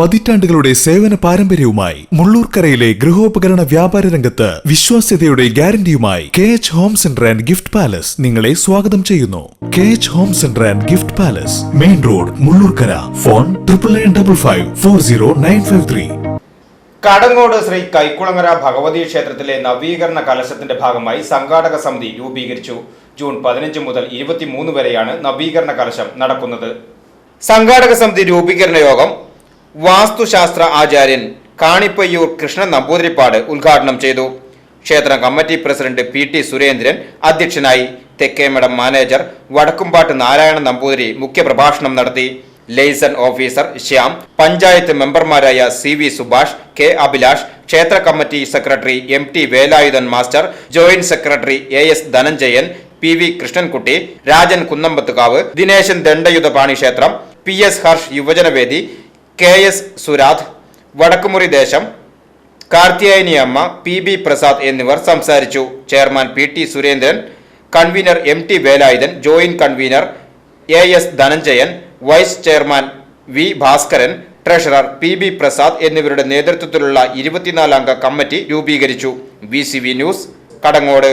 പതിറ്റാണ്ടുകളുടെ സേവന പാരമ്പര്യവുമായി മുള്ളൂർക്കരയിലെ ഗൃഹോപകരണ വ്യാപാര രംഗത്ത് വിശ്വാസ്യതയുടെ ഗ്യാരണ്ടിയുമായി K H home centre and gift palace നിങ്ങളെ സ്വാഗതം ചെയ്യുന്നു. K H home centre and gift palace main road Mullurkara. Phone triple nine double five four zero nine five three. Kadangode Shri Kaikulangara Bhagavathi ക്ഷേത്രത്തിലെ നവീകരണ കലശത്തിന്റെ ഭാഗമായി സംഘാടക സമിതി രൂപീകരിച്ചു. June പതിനഞ്ച് മുതൽ ഇരുപത്തിമൂന്ന് വരെയാണ് നവീകരണ കലശം നടക്കുന്നത്. സംഘാടക സമിതി രൂപീകരണ യോഗം വാസ്തുശാസ്ത്ര ആചാര്യൻ കാണിപ്പയ്യൂർ കൃഷ്ണൻ നമ്പൂതിരിപ്പാട് ഉദ്ഘാടനം ചെയ്തു. ക്ഷേത്ര committee president P T Surendran അധ്യക്ഷനായി. തെക്കേമഠം മാനേജർ വടക്കുംപാട്ട് നാരായണ നമ്പൂതിരി മുഖ്യപ്രഭാഷണം നടത്തി. ലൈസൺ ഓഫീസർ ശ്യാം പഞ്ചായത്ത് മെമ്പർമാരായ C V Subhash K Abhilash ക്ഷേത്ര committee secretary M T Velayudhan master joint secretary A S Dhananjayan P V Krishnankutty Rajan Kunnambathukavu Dineshan Dandayudhapani ക്ഷേത്രം P S Harsh Yuvajanavedi K S Suradh Vadakkumuri ദേശം Karthiyayani Amma P B Prasad എന്നിവർ സംസാരിച്ചു. Chairman P T Surendran convener M T Velayudhan joint convener A S Dhananjayan vice chairman V Bhaskaran treasurer P B Prasad എന്നിവരുടെ നേതൃത്വത്തിലുള്ള ഇരുപത്തിനാലംഗ committee രൂപീകരിച്ചു. V news Kadangode.